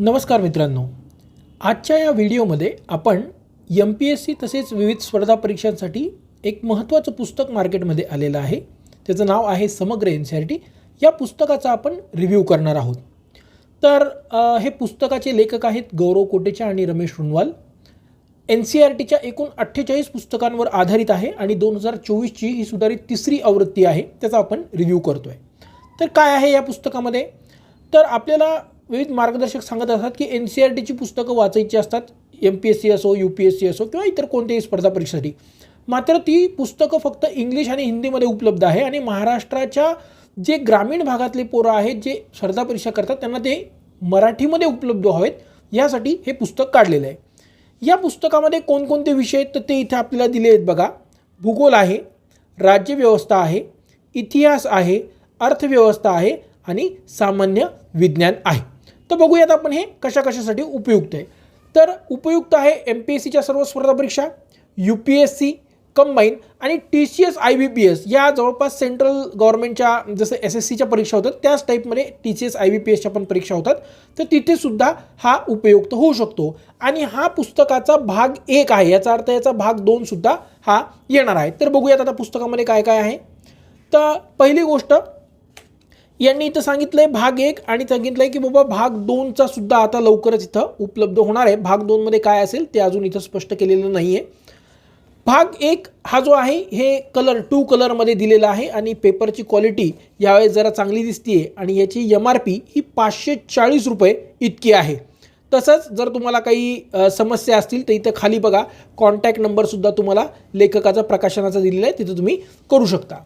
नमस्कार मित्रांनो. आजच्या या व्हिडिओमध्ये आपण एम पी एस सी तसेच विविध स्पर्धा परीक्षांसाठी एक महत्त्वाचं पुस्तक मार्केटमध्ये आलेलं आहे. त्याचं नाव आहे समग्र एन सी आर टी या पुस्तकाचा आपण रिव्ह्यू करणार आहोत. तर हे पुस्तकाचे लेखक आहेत गौरव कोटेचा आणि Ramesh Runwal N C R टीच्या एकूण अठ्ठेचाळीस पुस्तकांवर आधारित आहे आणि दोन हजार चोवीसची ही सुधारित तिसरी आवृत्ती आहे. त्याचा आपण रिव्ह्यू करतो आहे तर काय आहे या पुस्तकामध्ये? तर आपल्याला विविध मार्गदर्शक सांगत असतात की एन सी आर टीची पुस्तकं वाचायची असतात एम पी एस सी असो यू पी एस सी असो किंवा इतर कोणत्याही स्पर्धा परीक्षेसाठी. मात्र ती पुस्तकं फक्त इंग्लिश आणि हिंदीमध्ये उपलब्ध आहे आणि महाराष्ट्राच्या जे ग्रामीण भागातले पोरं आहेत जे स्पर्धा परीक्षा करतात त्यांना ते मराठीमध्ये उपलब्ध व्हावेत यासाठी हे पुस्तक काढलेलं आहे. या पुस्तकामध्ये कोणकोणते विषय आहेत तर ते इथे आपल्याला दिले आहेत बघा. भूगोल आहे राज्यव्यवस्था आहे इतिहास आहे अर्थव्यवस्था आहे आणि सामान्य विज्ञान आहे. तर बघूयात आपण हे कशा कशासाठी उपयुक्त आहे. तर उपयुक्त आहे एम पी एस सीच्या सर्व स्पर्धा परीक्षा U P S C combine आणि T C S I B P S या जवळपास सेंट्रल गव्हर्नमेंटच्या जसं एस एस सीच्या परीक्षा होतात त्याच टाईपमध्ये T C S I B P एसच्या पण परीक्षा होतात. तर तिथेसुद्धा हा उपयुक्त होऊ शकतो. आणि हा पुस्तकाचा भाग एक आहे. याचा अर्थ याचा भाग दोन सुद्धा हा येणार आहे. तर बघूयात आता पुस्तकामध्ये काय काय आहे. तर पहिली गोष्ट यांनी इथं सांगितलं आहे भाग एक आणि सांगितलं आहे की बाबा भाग दोनचा सुद्धा आता लवकरच इथं उपलब्ध होणार आहे. भाग दोनमध्ये काय असेल ते अजून इथं स्पष्ट केलेलं नाही आहे भाग एक हा जो आहे हे कलर टू कलरमध्ये दिलेला आहे आणि पेपरची क्वालिटी यावेळेस जरा चांगली दिसते आहे आणि याची एम आर पी ही पाचशे चाळीस रुपये इतकी आहे. तसंच जर तुम्हाला काही समस्या असतील तर इथं खाली बघा. कॉन्टॅक्ट नंबरसुद्धा तुम्हाला लेखकाचा प्रकाशनाचा दिलेला आहे. तिथं तुम्ही करू शकता.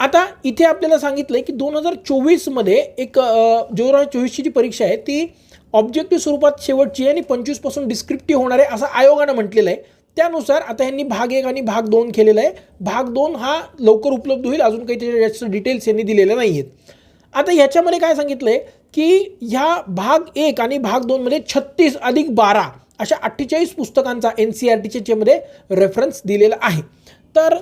आता इथे आपल्याला सांगितलं आहे की दोन हजार चोवीसमध्ये एक दोन हजार चोवीसची जी परीक्षा आहे ती ऑब्जेक्टिव्ह स्वरूपात शेवटची आहे आणि पंचवीसपासून डिस्क्रिप्टिव्ह होणार आहे असं आयोगानं म्हटलेलं आहे. त्यानुसार आता यांनी भाग एक आणि भाग दोन केलेला आहे. भाग दोन हा लवकर उपलब्ध होईल अजून काही त्याच्या जास्त डिटेल्स यांनी दिलेल्या नाही आहेत आता ह्याच्यामध्ये काय सांगितलं आहे की ह्या भाग एक आणि भाग दोनमध्ये छत्तीस अधिक बारा अशा अठ्ठेचाळीस पुस्तकांचा एन सी आर टीच्यामध्ये रेफरन्स दिलेला आहे. तर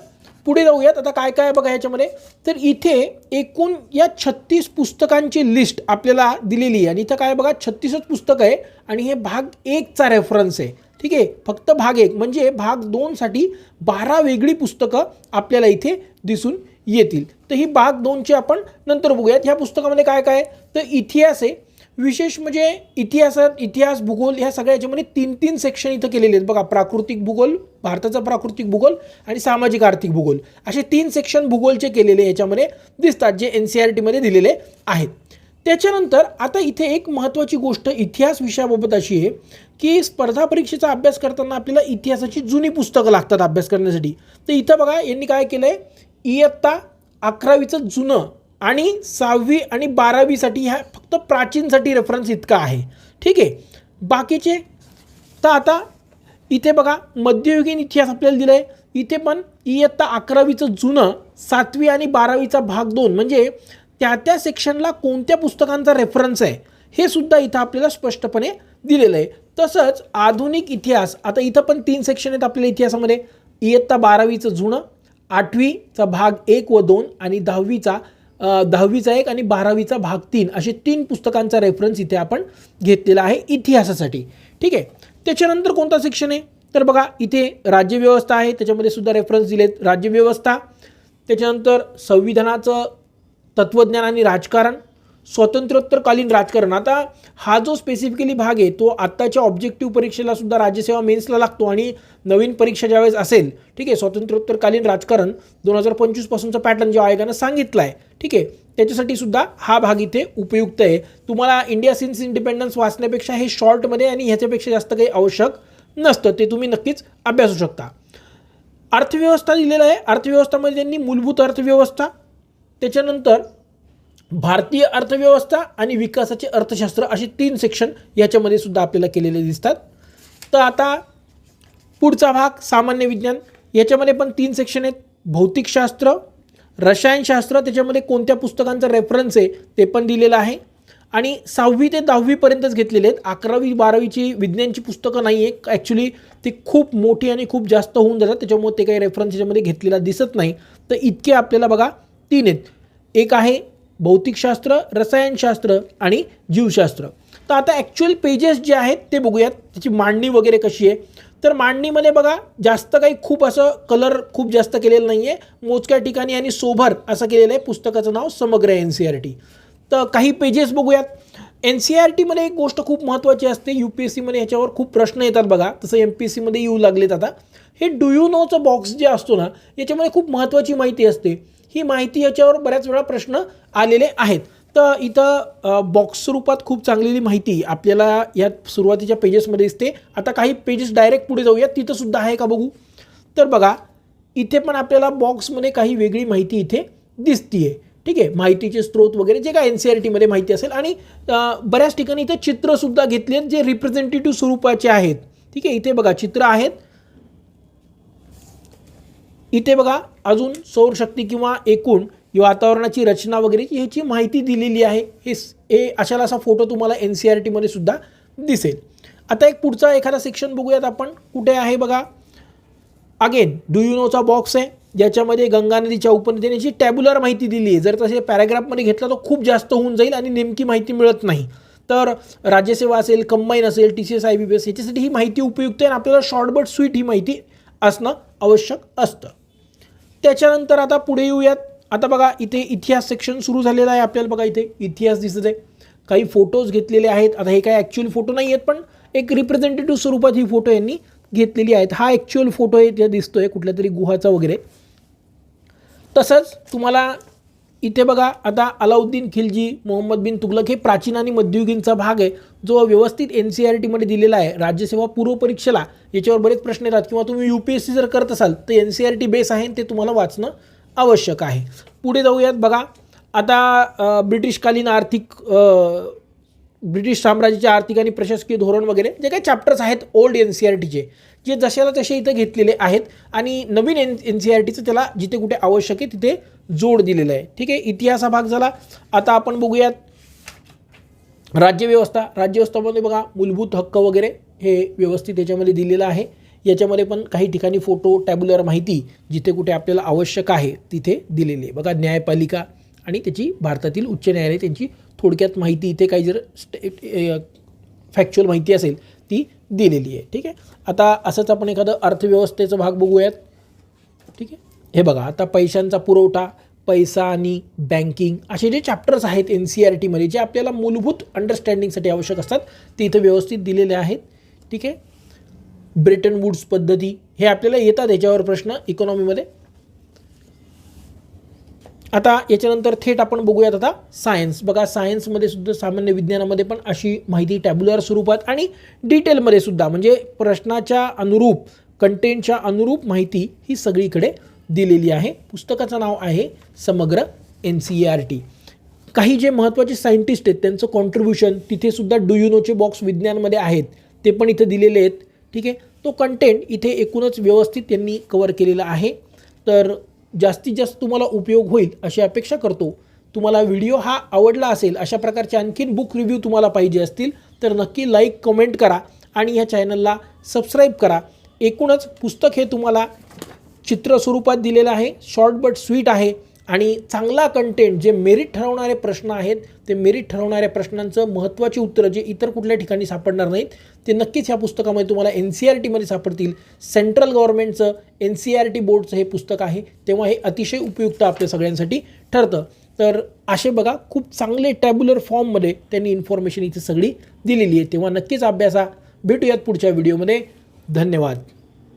पुढे जाऊयात. आता काय काय बघा याच्यामध्ये. तर इथे एकूण या छत्तीस पुस्तकांची लिस्ट आपल्याला दिलेली आहे. आणि इथं काय बघा छत्तीसच पुस्तकं आहे. आणि हे भाग एकचा रेफरन्स आहे. ठीक आहे? फक्त भाग एक. म्हणजे भाग दोनसाठी बारा वेगळी पुस्तकं आपल्याला इथे दिसून येतील. तर ही भाग दोनची आपण नंतर बघूयात. ह्या पुस्तकामध्ये काय काय आहे? तर इतिहास आहे. विशेष म्हणजे इतिहासात इतिहास भूगोल ह्या सगळ्या याच्यामध्ये तीन तीन सेक्शन इथं केलेले आहेत. बघा प्राकृतिक भूगोल भारताचा प्राकृतिक भूगोल आणि सामाजिक आर्थिक भूगोल. असे तीन सेक्शन भूगोलचे केलेले याच्यामध्ये दिसतात जे एन सी आर टीमध्ये दिलेले आहेत. त्याच्यानंतर आता इथे एक महत्त्वाची गोष्ट इतिहास विषयाबाबत अशी आहे की स्पर्धा परीक्षेचा अभ्यास करताना आपल्याला इतिहासाची जुनी पुस्तकं लागतात अभ्यास करण्यासाठी. तर इथं बघा यांनी काय केलं आहे इयत्ता अकरावीचं जुनं आणि सहावी आणि बारावीसाठी ह्या फक्त प्राचीनसाठी रेफरन्स इतका आहे. ठीक आहे? बाकीचे तर आता इथे बघा मध्ययुगीन इतिहास आपल्याला दिला आहे इथे पण इयत्ता अकरावीचं जुनं सातवी आणि बारावीचा भाग दोन म्हणजे त्या त्या सेक्शनला कोणत्या पुस्तकांचा रेफरन्स आहे हे सुद्धा इथं आपल्याला स्पष्टपणे दिलेलं आहे. तसंच आधुनिक इतिहास आता इथं पण तीन सेक्शन आहेत आपल्या इतिहासामध्ये. इयत्ता बारावीचं जुनं आठवीचा भाग एक व दोन आणि दहावीचा दहावीचा एक आणि बारावीचा भाग तीन असे तीन पुस्तकांचा रेफरन्स इथे आपण घेतलेला आहे इतिहासासाठी. ठीक आहे? त्याच्यानंतर कोणता सेक्शन आहे? तर बघा इथे राज्यव्यवस्था आहे त्याच्यामध्ये सुद्धा रेफरन्स दिलेत. राज्यव्यवस्था त्याच्यानंतर संविधानाचं तत्त्वज्ञान आणि राजकारण स्वातंत्र्योत्तरकालीन राजकारण. आता हा जो स्पेसिफिकली भाग आहे तो आत्ताच्या ऑब्जेक्टिव्ह परीक्षेला सुद्धा राज्यसेवा मेन्सला लागतो आणि नवीन परीक्षा ज्यावेळेस असेल ठीक आहे स्वातंत्र्योत्तरकालीन राजकारण दोन हजार पंचवीसपासूनचा पॅटर्न जो आयोगानं सांगितला आहे ठीक आहे त्याच्यासाठी सुद्धा हा भाग इथे उपयुक्त आहे. तुम्हाला इंडिया सिन्स इंडिपेंडन्स वाचण्यापेक्षा हे शॉर्टमध्ये आणि ह्याच्यापेक्षा जास्त काही आवश्यक नसतं ते तुम्ही नक्कीच अभ्यासू शकता. अर्थव्यवस्था दिलेलं आहे अर्थव्यवस्थामध्ये त्यांनी मूलभूत अर्थव्यवस्था त्याच्यानंतर भारतीय अर्थव्यवस्था आणि विकासाचे अर्थशास्त्र असे तीन सेक्शन याच्यामध्ये सुद्धा आपल्याला केलेले दिसतात. तर आता पुढचा भाग सामान्य विज्ञान. याच्यामध्ये पण तीन सेक्शन आहेत. भौतिकशास्त्र रसायनशास्त्र त्याच्यामध्ये कोणत्या पुस्तकांचा रेफरन्स आहे ते पण दिलेलं आहे. आणि सहावी ते दहावीपर्यंतच घेतलेले आहेत. अकरावी बारावीची विज्ञानची पुस्तकं नाही आहे ॲक्च्युली ती खूप मोठी आणि खूप जास्त होऊन जातात. त्याच्यामुळे ते काही रेफरन्स याच्यामध्ये घेतलेला दिसत नाही. तर इतके आपल्याला बघा तीन आहेत. एक आहे भौतिकशास्त्र रसायनशास्त्र आणि जीवशास्त्र. तर आता ॲक्च्युअल पेजेस जे आहेत ते बघूयात. त्याची मांडणी वगैरे कशी आहे? तर मांडणीमध्ये बघा जास्त काही खूप असं कलर खूप जास्त केलेलं नाही आहे मोजक्या ठिकाणी आणि सोभर असं केलेलं आहे. पुस्तकाचं नाव समग्र एन सी आर टी तर काही पेजेस बघूयात. एन सी आर टीमध्ये एक गोष्ट खूप महत्त्वाची असते. यू पी एस सीमध्ये ह्याच्यावर खूप प्रश्न येतात बघा. तसं एम पी एस सीमध्ये येऊ लागलेत आता. हे डू यू नोचं बॉक्स जे असतो ना याच्यामध्ये खूप महत्त्वाची माहिती असते. ही माहिती याच्यावर बऱ्याच वेळा प्रश्न आलेले आहेत. तर इथं बॉक्स स्वरूपात खूप चांगलेली माहिती आपल्याला या सुरुवातीच्या पेजेसमध्ये दिसते. आता काही पेजेस डायरेक्ट पुढे जाऊयात. तिथंसुद्धा आहे का बघू? तर बघा इथे पण आपल्याला बॉक्समध्ये काही वेगळी माहिती इथे दिसतीये. ठीक आहे? माहितीचे स्रोत वगैरे जे काय एन सी आर टीमध्ये माहिती असेल. आणि बऱ्याच ठिकाणी इथे चित्रसुद्धा घेतली आहेत जे रिप्रेझेंटेटिव्ह स्वरूपाचे आहेत. ठीक आहे? इथे बघा चित्र आहेत. इथे बघा अजून सौरशक्ती किंवा एकूण वातावरणाची रचना वगैरे ह्याची माहिती दिलेली आहे. हे हे अशाला असा फोटो तुम्हाला एन सी आर टीमध्ये सुद्धा दिसेल. आता एक पुढचा एखादा सेक्शन बघूयात आपण. कुठे आहे बघा? अगेन डू यू नोचा बॉक्स आहे. ज्याच्यामध्ये गंगा नदीच्या उपनदीची टॅब्युलर माहिती दिली आहे. जर तसे पॅराग्राफमध्ये घेतला तर खूप जास्त होऊन जाईल आणि नेमकी माहिती मिळत नाही. तर राज्यसेवा असेल कंबाईन असेल T C S I B B S याच्यासाठी ही माहिती उपयुक्त आहे आणि आपल्याला शॉर्टबट स्वीट ही माहिती असणं आवश्यक असतं. त्याच्यानंतर आता पुढे येऊयात. आता बघा इथे इतिहास सेक्शन सुरू झालेलं आहे आपल्याला. बघा इथे इतिहास दिसत आहे काही फोटोज घेतलेले आहेत. आता हे काही ॲक्च्युअल फोटो नाही आहेत पण एक रिप्रेझेंटेटिव्ह स्वरूपात ही फोटो यांनी घेतलेली आहेत. हा ॲक्च्युअल फोटो आहे ते दिसतोय कुठल्या तरी गुहाचा वगैरे. तसंच तुम्हाला इथे बघा आता अलाउद्दीन खिलजी मोहम्मद बिन तुगलक हे प्राचीन आणि मध्ययुगीनचा भाग आहे जो व्यवस्थित एन सी आर टीमध्ये दिलेला आहे. राज्यसेवा पूर्व परीक्षेला याच्यावर बरेच प्रश्न येतात. किंवा तुम्ही यू पी एस सी जर करत असाल तर N C R T base आहे ते तुम्हाला वाचणं आवश्यक आहे. पुढे जाऊयात बघा. आता ब्रिटिशकालीन आर्थिक ब्रिटिश साम्राज्याचे आर्थिक आणि प्रशासकीय धोरण वगैरे जे काही चॅप्टर्स आहेत ओल्ड एन सी आर टीचे जे जशाला तसे इथं घेतलेले आहेत. आणि नवीन एन एन सी आर टीचं त्याला जिथे कुठे आवश्यक आहे तिथे जोड दिलेला आहे. ठीक आहे? इतिहास हा भाग झाला. आता आपण बघूयात राज्यव्यवस्था. राज्यव्यवस्थामध्ये बघा मूलभूत हक्क वगैरे हे व्यवस्थित याच्यामध्ये दिलेलं आहे. याच्यामध्ये पण काही ठिकाणी फोटो टॅब्युलर माहिती जिथे कुठे आपल्याला आवश्यक आहे तिथे दिलेली आहे. बघा न्यायपालिका आणि त्याची भारतातील उच्च न्यायालय त्यांची थोडक्यात माहिती इथे काही जर फॅक्च्युअल माहिती असेल ती दिलेली आहे. ठीक आहे? आता असंच आपण एखादं अर्थव्यवस्थेचा भाग बघूयात. ठीक आहे? हे बघा आता पैशांचा पुरवठा पैसा आणि बँकिंग असे जे चॅप्टर्स आहेत एन सी आर टीमध्ये जे आपल्याला मूलभूत अंडरस्टँडिंगसाठी आवश्यक असतात ते इथं व्यवस्थित दिलेले आहेत. ठीक आहे? ब्रिटन वूड्स पद्धती हे आपल्याला येतात याच्यावर प्रश्न इकॉनॉमीमध्ये आता याच्यानंतर थेट आपण बघूयात आता सायन्स बघा सायन्समध्ये सुद्धा सामान्य विज्ञानामध्ये पण अशी माहिती टॅब्युलर स्वरूपात आणि डिटेलमध्ये सुद्धा म्हणजे प्रश्नाच्या अनुरूप कंटेंटच्या अनुरूप माहिती ही सगळीकडे दिलेली आहे. पुस्तकाचं नाव आहे समग्र एन सी आर टी काही जे महत्त्वाचे सायंटिस्ट आहेत त्यांचं कॉन्ट्रीब्युशन तिथेसुद्धा डू यू नोचे बॉक्स विज्ञानमध्ये आहेत. ते पण इथे दिलेले आहेत. ठीक आहे? तो कंटेंट इथे एकूणच व्यवस्थित त्यांनी कवर केलेला आहे. तर जास्तीत जास्त तुम्हाला उपयोग होईल अशी अपेक्षा करतो. तुम्हाला व्हिडिओ हा आवडला असेल अशा प्रकारचे आणखीन बुक रिव्ह्यू तुम्हाला पाहिजे असतील तर नक्की लाईक कमेंट करा आणि ह्या चॅनलला सबस्क्राईब करा. एकूणच पुस्तक हे तुम्हाला चित्र स्वरूपात दिलेलं आहे शॉर्ट बट स्वीट आहे आणि चांगला कंटेंट जे मेरिट ठरवणारे प्रश्न आहेत ते मेरिट ठरवणाऱ्या प्रश्नांचं महत्त्वाची उत्तरं जे इतर कुठल्या ठिकाणी सापडणार नाहीत ते नक्कीच ह्या पुस्तकामध्ये तुम्हाला एन सी आर टीमध्ये सापडतील. सेंट्रल गव्हर्नमेंटचं एन सी आर टी बोर्डचं हे पुस्तक आहे तेव्हा हे अतिशय उपयुक्त आपल्या सगळ्यांसाठी ठरतं. तर असे बघा खूप चांगले टॅब्युलर फॉर्ममध्ये त्यांनी इन्फॉर्मेशन इथे सगळी दिलेली आहे. तेव्हा नक्कीच अभ्यासा. भेटूयात पुढच्या व्हिडिओमध्ये धन्यवाद.